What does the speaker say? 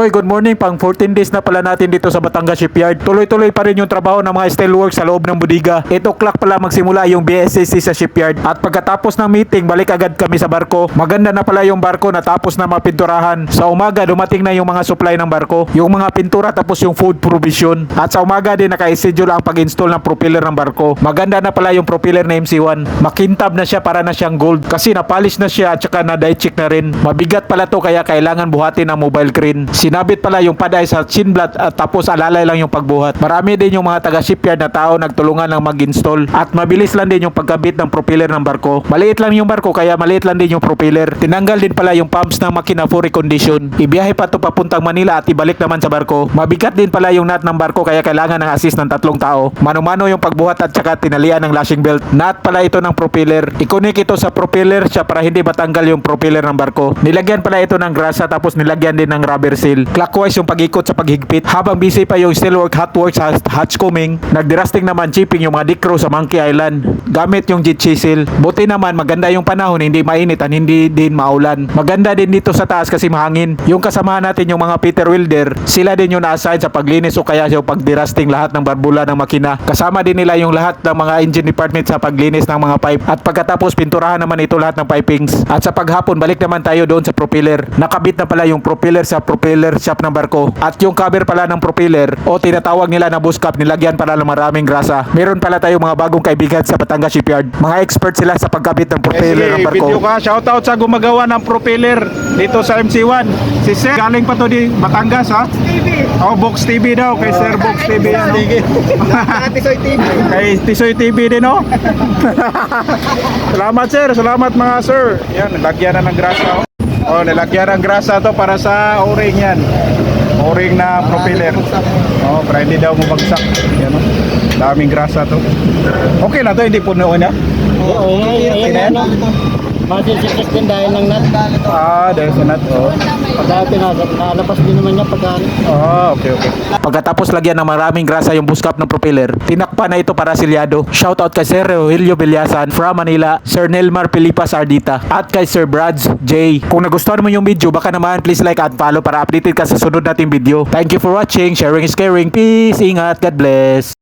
Boy, good morning. Pang 14 days na pala natin dito sa Batangas Shipyard. Tuloy-tuloy pa rin yung trabaho ng mga steelworks sa loob ng budiga. 8 o'clock pala magsimula yung BSCC sa shipyard. At pagkatapos ng meeting, balik agad kami sa barko. Maganda na pala yung barko natapos na mapinturahan. Sa umaga, dumating na yung mga supply ng barko. Yung mga pintura tapos yung food provision. At sa umaga din naka-schedule ang pag-install ng propeller ng barko. Maganda na pala yung propeller na MC1. Makintab na siya para na siyang gold. Kasi napolish na siya at saka na-dye check na rin. Mabigat pala to kaya kailangan buhatin ng mobile crane. Sinabit pala yung paday sa chinblad at tapos alalay lang yung pagbuhat. Marami din yung mga taga shipyard na tao nagtulungan ng mag-install at mabilis lang din yung pagkabit ng propeller ng barko. Maliit lang yung barko kaya maliit lang din yung propeller. Tinanggal din pala yung pumps ng makina for recondition. Ibiyahe pa to papuntang Manila at ibalik naman sa barko. Mabigat din pala yung nut ng barko kaya kailangan ng assist ng tatlong tao. Mano-mano yung pagbuhat at saka tinalian ng lashing belt. Nut pala ito ng propeller. Ikonik ito sa propeller siya para hindi matanggal yung propeller ng barko. Nilagyan pala ito ng grasa tapos nilagyan din ng rubber seal. Clockwise yung pag-ikot sa paghigpit. Habang busy pa yung steelwork hotworks hatchcombing, nagdirasting naman chipping yung mga crew sa Monkey Island. Gamit yung jet chisel. Buti naman maganda yung panahon, hindi mainit at hindi din maulan. Maganda din dito sa taas kasi mahangin. Yung kasamahan natin yung mga Peter Wilder, sila din yung na-assign sa paglinis o kaya yung pagdirasting lahat ng barbula ng makina. Kasama din nila yung lahat ng mga engine department sa paglinis ng mga pipe. At pagkatapos pinturahan naman ito lahat ng pipings. At sa paghapon, balik naman tayo doon sa propeller. Nakabit na pala yung propeller sa propeller shop ng barko. At yung cover pala ng propeller o tinatawag nila na boost cap, nilagyan pala ng maraming grasa. Meron pala tayong mga bagong kaibigan sa Batangas Shipyard. Mga expert sila sa pagkabit ng propeller ng barko. video ka. Shoutout sa gumagawa ng propeller dito sa MC1. Si Sir, galing pa to di Batangas ha? TV. Oh, Box TV daw. Kay Sir Box TV. Ano? Tisoy TV. Kay Tisoy TV din oh. Salamat sir. Salamat mga sir. Yan, nilagyan na ng grasa oh. Oh, nilagyan ng grasa to para sa o-ring yan. O-ring na propeller. Oh, para hindi daw bumagsak. Yan oh. Daming grasa to. Okay na to, hindi puno na. Oo, Okay na yan? Masisisis din dahil ng nat. Ah, dahil sa nut. Oh. Pag pinasok, nalabas din naman niya pagka Ah, okay, okay. Pagkatapos lagyan ng maraming grasa yung boost cap ng propeller, tinakpan na ito para silyado. Shoutout kay Sir Rogelio Villasan from Manila, Sir Nelmar Pilipas Ardita, at kay Sir Brads J. Kung nagustuhan mo yung video, baka naman please like at follow para updated ka sa sunod nating video. Thank you for watching, sharing is caring, peace, ingat, God bless.